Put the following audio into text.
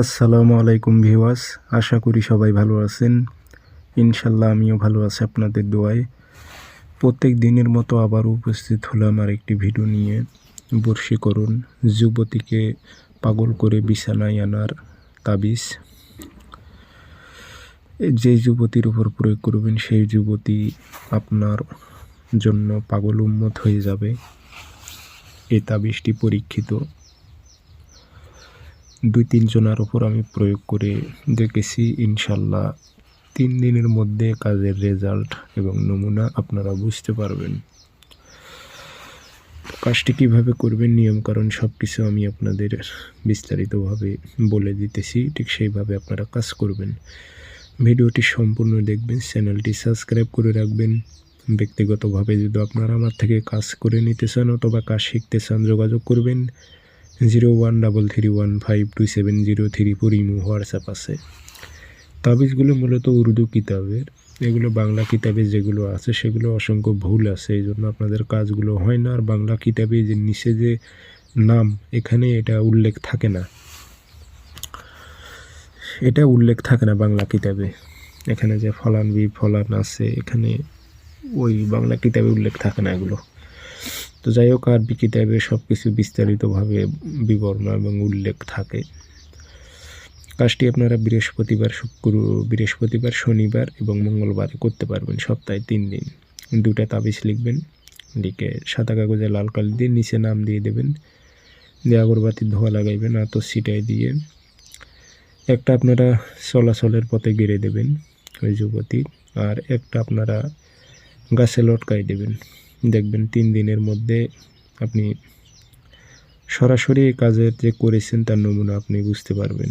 আসসালামু আলাইকুম ভিওয়াস আশা করি সবাই ভালো আছেন। ইনশাল্লাহ আমিও ভালো আছি আপনাদের দোয়ায়। প্রত্যেক দিনের মতো আবার উপস্থিত হলাম আর একটি ভিডিও নিয়ে। বর্ষীকরণ যুবতীকে পাগল করে বিছানায় আনার তাবিজ। যে যুবতীর উপর প্রয়োগ করবেন, সেই যুবতী আপনার জন্য পাগল উন্মত হয়ে যাবে। এই তাবিজটি পরীক্ষিত। দুই তিনজনের ওপর আমি প্রয়োগ করে দেখেছি, ইনশাল্লাহ তিন দিনের মধ্যে কাজের রেজাল্ট এবং নমুনা আপনারা বুঝতে পারবেন। কাজটি কীভাবে করবেন, নিয়মকানুন সব কিছু আমি আপনাদের বিস্তারিতভাবে বলে দিতেছি, ঠিক সেইভাবে আপনারা কাজ করবেন। ভিডিওটি সম্পূর্ণ দেখবেন, চ্যানেলটি সাবস্ক্রাইব করে রাখবেন। ব্যক্তিগতভাবে যদি আপনারা আমার থেকে কাজ করে নিতে চান অথবা কাজ শিখতে চান, যোগাযোগ করবেন। Zero one double three one five two seven zero three four imo WhatsApp আছে। তাবিজগুলো মূলত উর্দু কিতাবের। এগুলো বাংলা কিতাবে যেগুলো আছে, সেগুলো অসংখ্য ভুল আছে, এই জন্য আপনাদের কাজগুলো হয় না। আর বাংলা কিতাবে যে নিচে যে নাম, এখানে এটা উল্লেখ থাকে না। এটা উল্লেখ থাকে না বাংলা কিতাবে। এখানে যে ফলান বি, ফলান আছে, এখানে ওই বাংলা কিতাবে উল্লেখ থাকে না এগুলো। তো যাই হোক আরবি কিতাবে সব কিছু বিস্তারিতভাবে বিবরণ এবং উল্লেখ থাকে। কাজটি আপনারা বৃহস্পতিবার, শুক্র, বৃহস্পতিবার, শনিবার এবং মঙ্গলবারে করতে পারবেন, সপ্তাহে তিন দিন। দুটা তাবিজ লিখবেন, লিখে সাদা কাগজে লাল কালি দিয়ে নিচে নাম দিয়ে দেবেন, দিয়ে আগরবাতির ধোয়া লাগাইবেন আতো সিটাই দিয়ে একটা আপনারা চলাচলের পথে গেড়ে দেবেন ওই যুবতী, আর একটা আপনারা গাছে লটকাই দেবেন। দেখবেন তিন দিনের মধ্যে আপনি সরাসরি কাজের যে করেছেন তার নমুনা আপনি বুঝতে পারবেন।